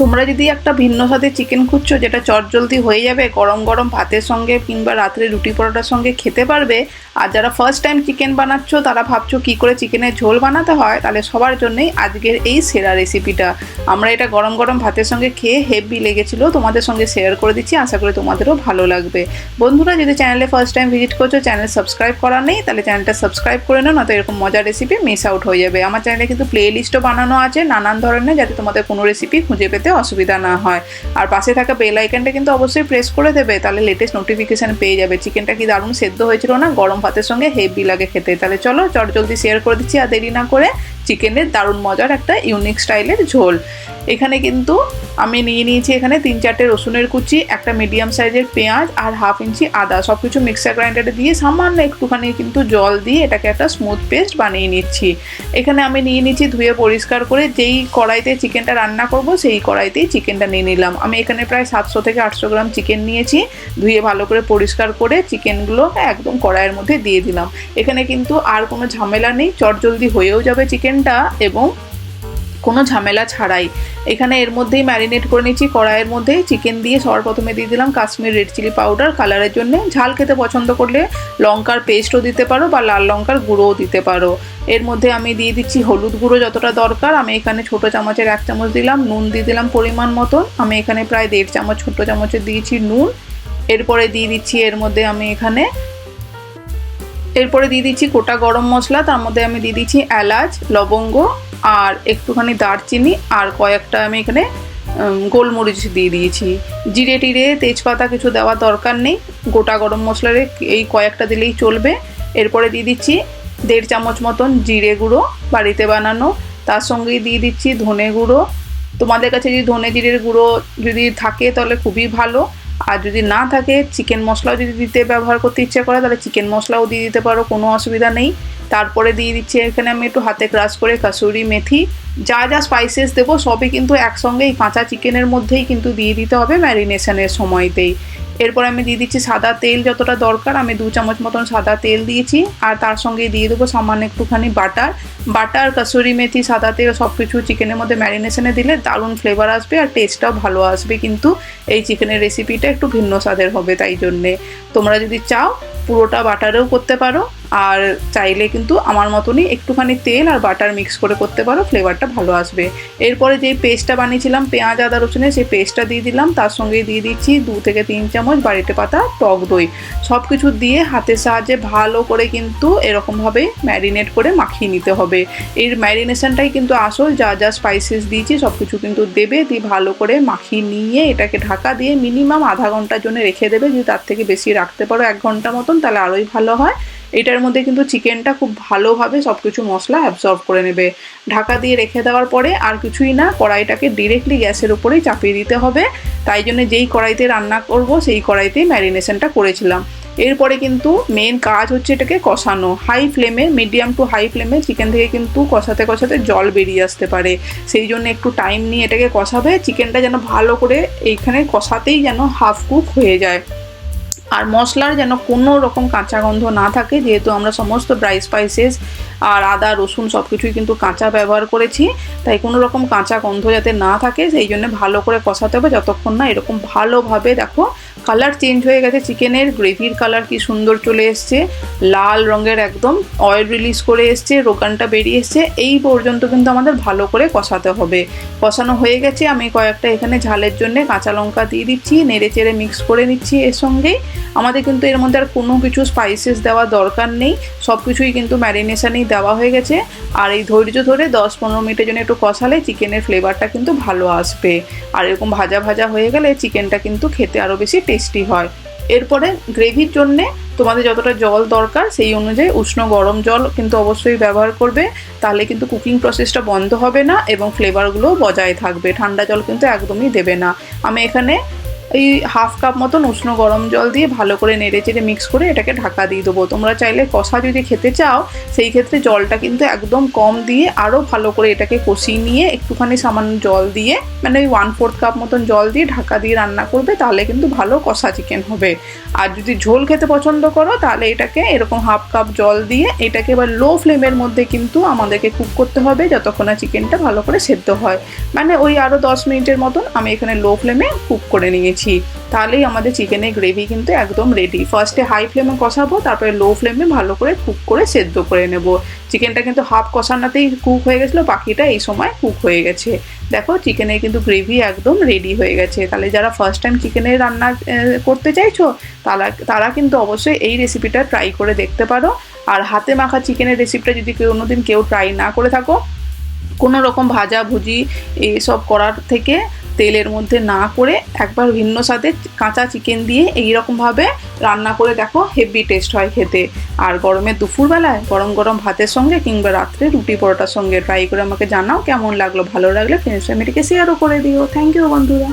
তোমরা যদি একটা ভিন্ন স্বাদের চিকেন খুঁজছো, যেটা চটজলদি হয়ে যাবে, গরম গরম ভাতের সঙ্গে কিংবা রাত্রে রুটি পরোটার সঙ্গে খেতে পারবে, আর যারা ফার্স্ট টাইম চিকেন বানাচ্ছ, তারা ভাবছ কী করে চিকেনের ঝোল বানাতে হয়, তাহলে সবার জন্যই আজকের এই সেরা রেসিপিটা আমরা এটা গরম গরম ভাতের সঙ্গে খেয়ে হেভি লেগেছিলো, তোমাদের সঙ্গে শেয়ার করে দিচ্ছি, আশা করি তোমাদেরও ভালো লাগবে। বন্ধুরা, যদি চ্যানেলে ফার্স্ট টাইম ভিজিট করছ চ্যানেল সাবস্ক্রাইব করা নেই, তাহলে চ্যানেলটা সাবস্ক্রাইব করে নাও না তো এরকম মজার রেসিপি মিস আউট হয়ে যাবে। আমার চ্যানেলে কিন্তু প্লে লিস্টও বানানো আছে, নানান ধরনের, যাতে তোমাদের কোনো রেসিপি খুঁজে পেতে অসুবিধা না হয়। আর পাশে থাকা বেল আইকনটা কিন্তু অবশ্যই প্রেস করে দেবে, তাহলে লেটেস্ট নোটিফিকেশান পেয়ে যাবে। চিকেনটা কি দারুণ সেদ্ধ হয়েছিল না? গরম ভাতের সঙ্গে হেভি লাগে খেতে। তাহলে চলো চট জলদি শেয়ার করে দিচ্ছি, আর দেরি না করে চিকেনের দারুণ মজার একটা ইউনিক স্টাইলের ঝোল। এখানে কিন্তু আমি নিয়ে নিয়েছি এখানে তিন চারটে রসুনের কুচি, একটা মিডিয়াম সাইজের পেঁয়াজ আর হাফ ইঞ্চি আদা। সব কিছু মিক্সার গ্রাইন্ডারে দিয়ে সামান্য একটুখানি কিন্তু জল দিয়ে এটাকে একটা স্মুথ পেস্ট বানিয়ে নিচ্ছি। এখানে আমি নিয়ে নিচ্ছি ধুয়ে পরিষ্কার করে যেই কড়াইতে চিকেনটা রান্না করব, সেই কড়াইতেই চিকেনটা নিয়ে নিলাম। আমি এখানে প্রায় সাতশো থেকে আটশো গ্রাম চিকেন নিয়েছি। ধুয়ে ভালো করে পরিষ্কার করে চিকেনগুলো একদম কড়াইয়ের মধ্যে দিয়ে দিলাম। এখানে কিন্তু আর কোনো ঝামেলা নেই, চটজলদি হয়েও যাবে চিকেনটা এবং কোনো ঝামেলা ছাড়াই। এখানে এর মধ্যেই ম্যারিনেট করে নিচ্ছি, কড়াইয়ের মধ্যে চিকেন দিয়ে সবার প্রথমে দিয়ে দিলাম কাশ্মীর রেড চিলি পাউডার কালারের জন্য। ঝাল খেতে পছন্দ করলে লঙ্কার পেস্টও দিতে পারো বা লাল লঙ্কার গুঁড়োও দিতে পারো। এর মধ্যে আমি দিয়ে দিচ্ছি হলুদ গুঁড়ো যতটা দরকার। আমি এখানে ছোটো চামচের এক চামচ দিলাম, নুন দিয়ে দিলাম পরিমাণ মতন আমি এখানে প্রায় দেড় চামচ ছোটো চামচের দিয়েছি নুন। এরপরে দিয়ে দিচ্ছি এর মধ্যে আমি এখানে এরপরে দিয়ে দিচ্ছি গোটা গরম মশলা। তার মধ্যে আমি দিয়ে দিচ্ছি এলাচ, লবঙ্গ আর একটুখানি দারচিনি আর কয়েকটা আমি এখানে গোলমরিচ দিয়ে দিয়েছি। জিরে টিরে, তেজপাতা কিছু দেওয়ার দরকার নেই। গোটা গরম মশলারে এই কয়েকটা দিলেই চলবে। এরপরে দিয়ে দিচ্ছি দেড় চামচ মতন জিরে গুঁড়ো বাড়িতে বানানো। তার সঙ্গেই দিয়ে দিচ্ছি ধনে গুঁড়ো। তোমাদের কাছে যদি ধনে জিরের গুঁড়ো যদি থাকে তাহলে খুবই ভালো। আর যদি না থাকে, চিকেন মশলাও যদি দিতে ব্যবহার করতে ইচ্ছে করে, তাহলে চিকেন মশলাও দিয়ে দিতে পারো, কোনো অসুবিধা নেই। তারপরে দিয়ে দিচ্ছি এখানে আমি একটু হাতে ক্রাশ করে কাসুরি মেথি। যা যা স্পাইসেস দেবো সবই কিন্তু একসঙ্গে এই কাঁচা চিকেনের মধ্যেই কিন্তু দিয়ে দিতে হবে ম্যারিনেশনের সময়তেই। এরপর আমি দিয়ে দিচ্ছি সাদা তেল যতটা দরকার, আমি দু চামচ মতন সাদা তেল দিয়েছি। আর তার সঙ্গে দিয়ে দেবো সামান্য একটুখানি বাটার। বাটার, কাসুরি মেথি, সাদা তেল সব কিছু চিকেনের মধ্যে ম্যারিনেশনে দিলে দারুণ ফ্লেভার আসবে আর টেস্টটাও ভালো আসবে কিন্তু এই চিকেনের রেসিপিটা একটু ভিন্ন স্বাদের হবে তাই জন্যে। তোমরা যদি চাও পুরোটা বাটারেও করতে পারো। আর চাইলে কিন্তু আমার মতনই একটুখানি তেল আর বাটার মিক্স করে করতে পারো, ফ্লেভারটা ভালো আসবে। এরপরে যে পেস্টটা বানিয়েছিলাম, পেঁয়াজ, আদা রসুনের সেই পেস্টটা দিয়ে দিলাম। তার সঙ্গে দিয়ে দিচ্ছি দু থেকে তিন চামচ বাড়িতে পাতা টক দই। সব কিছু দিয়ে হাতের সাহায্যে ভালো করে কিন্তু এরকমভাবে ম্যারিনেট করে মাখিয়ে নিতে হবে। এর ম্যারিনেশনটাই কিন্তু আসল, যা যা স্পাইসেস দিয়েছি সব কিছু কিন্তু দেবে, দিয়ে ভালো করে মাখিয়ে নিয়ে এটাকে ঢাকা দিয়ে মিনিমাম আধা ঘণ্টার জন্য রেখে দেবে। যদি তার থেকে বেশি রাখতে পারো এক ঘণ্টা মতন, তাহলে আরোই ভালো হয়। এটার মধ্যে কিন্তু চিকেনটা খুব ভালোভাবে সব কিছু মশলা অ্যাবজর্ব করে নেবে। ঢাকা দিয়ে রেখে দেওয়ার পরে আর কিছুই না, কড়াইটাকে ডিরেক্টলি গ্যাসের উপরেই চাপিয়ে দিতে হবে। তাই জন্য যেই কড়াইতে রান্না করব, সেই কড়াইতেই ম্যারিনেশনটা করেছিলাম। এরপরে কিন্তু মেন কাজ হচ্ছে এটাকে কষানো। হাই ফ্লেমে মিডিয়াম টু হাই ফ্লেমে চিকেন থেকে কিন্তু কষাতে কষাতে জল বেরিয়ে আসতে পারে। সেই জন্য একটু টাইম নিয়ে এটাকে কষাবে। চিকেনটা যেন ভালো করে এইখানে কষাতেই যেন হাফ কুক হয়ে যায়। আর মশলার যেন কোনো রকম কাঁচা গন্ধ না থাকে যেহেতু আমরা সমস্ত ড্রাই স্পাইসেস আর আদা, রসুন সব কিছুই কিন্তু কাঁচা ব্যবহার করেছি। তাই কোনো রকম কাঁচা গন্ধ যাতে না থাকে, সেই জন্য ভালো করে কষাতে হবে যতক্ষণ না এরকম ভালোভাবে দেখো কালার চেঞ্জ হয়ে গেছে। চিকেনের গ্রেভির কালার কি সুন্দর চলে এসছে। লাল রঙের একদম অয়েল রিলিজ করে এসছে, রোগানটা বেরিয়ে এসছে। এই পর্যন্ত কিন্তু আমাদের ভালো করে কষাতে হবে। কষানো হয়ে গেছে। আমি কয়েকটা এখানে ঝালের জন্য কাঁচা লঙ্কা দিয়ে দিচ্ছি, নেড়ে চেড়ে মিক্স করে নিচ্ছি এর সঙ্গেই আমাদের কিন্তু এর মধ্যে আর কোনো কিছু স্পাইসেস দেওয়ার দরকার নেই। সব কিছুই কিন্তু ম্যারিনেশনেই দেওয়া হয়ে গেছে। আর এই ধৈর্য ধরে দশ পনেরো মিনিটের জন্য একটু কষালে চিকেনের ফ্লেভারটা কিন্তু ভালো আসবে। আর এরকম ভাজা ভাজা হয়ে গেলে চিকেনটা কিন্তু খেতে আরও বেশি টেস্টি হয়। এরপরে গ্রেভির জন্যে তোমাদের যতটা জল দরকার সেই অনুযায়ী উষ্ণ গরম জল কিন্তু অবশ্যই ব্যবহার করবে। তাহলে কিন্তু কুকিং প্রসেসটা বন্ধ হবে না এবং ফ্লেভারগুলো বজায় থাকবে। ঠান্ডা জল কিন্তু একদমই দেবে না। আমি এখানে এই হাফ কাপ মতন উষ্ণ গরম জল দিয়ে ভালো করে নেড়ে চেড়ে মিক্স করে এটাকে ঢাকা দিয়ে দেবো। তোমরা চাইলে কষা যদি খেতে চাও, সেই ক্ষেত্রে জলটা কিন্তু একদম কম দিয়ে আরও ভালো করে এটাকে কষিয়ে নিয়ে একটুখানি সামান্য জল দিয়ে মানে ওই ওয়ান ফোর্থ কাপ মতন জল দিয়ে ঢাকা দিয়ে রান্না করবে, তাহলে কিন্তু ভালো কষা চিকেন হবে। আর যদি ঝোল খেতে পছন্দ করো, তাহলে এটাকে এরকম হাফ কাপ জল দিয়ে এটাকে এবার লো ফ্লেমের মধ্যে কিন্তু আমাদেরকে কুক করতে হবে, যতক্ষণ না চিকেনটা ভালো করে সেদ্ধ হয়। মানে ওই আরও দশ মিনিটের মতন আমি এখানে লো ফ্লেমে কুক করে নিয়েছি। তাহলেই আমাদের চিকেনের গ্রেভি কিন্তু একদম রেডি ফার্স্টে হাই ফ্লেমে কষাবো, তারপরে লো ফ্লেমে ভালো করে কুক করে সেদ্ধ করে নেব। চিকেনটা কিন্তু হাফ কষানোতেই কুক হয়ে গেছিল, বাকিটা এই সময় কুক হয়ে গেছে। দেখো চিকেনের কিন্তু গ্রেভি একদম রেডি হয়ে গেছে। তাহলে যারা ফার্স্ট টাইম চিকেনের রান্না করতে চাইছো, তারা তারা কিন্তু অবশ্যই এই রেসিপিটা ট্রাই করে দেখতে পারো। আর হাতে মাখা চিকেনের রেসিপিটা যদি কোনোদিন কেউ ট্রাই না করে থাকো, কোনো রকম ভাজা ভুজি এসব করার থেকে তেলের মধ্যে না করে একবার ভিন্ন স্বাদে কাঁচা চিকেন দিয়ে এই রকমভাবে রান্না করে দেখো হেভি টেস্ট হয় খেতে। আর গরমে দুপুরবেলায় গরম গরম ভাতের সঙ্গে কিংবা রাত্রে রুটি পরোটার সঙ্গে ট্রাই করে আমাকে জানাও কেমন লাগল, ভালো লাগলে ফ্রেন্ডস ফ্যামিলিকে শেয়ারও করে দিও। থ্যাংক ইউ বন্ধুরা।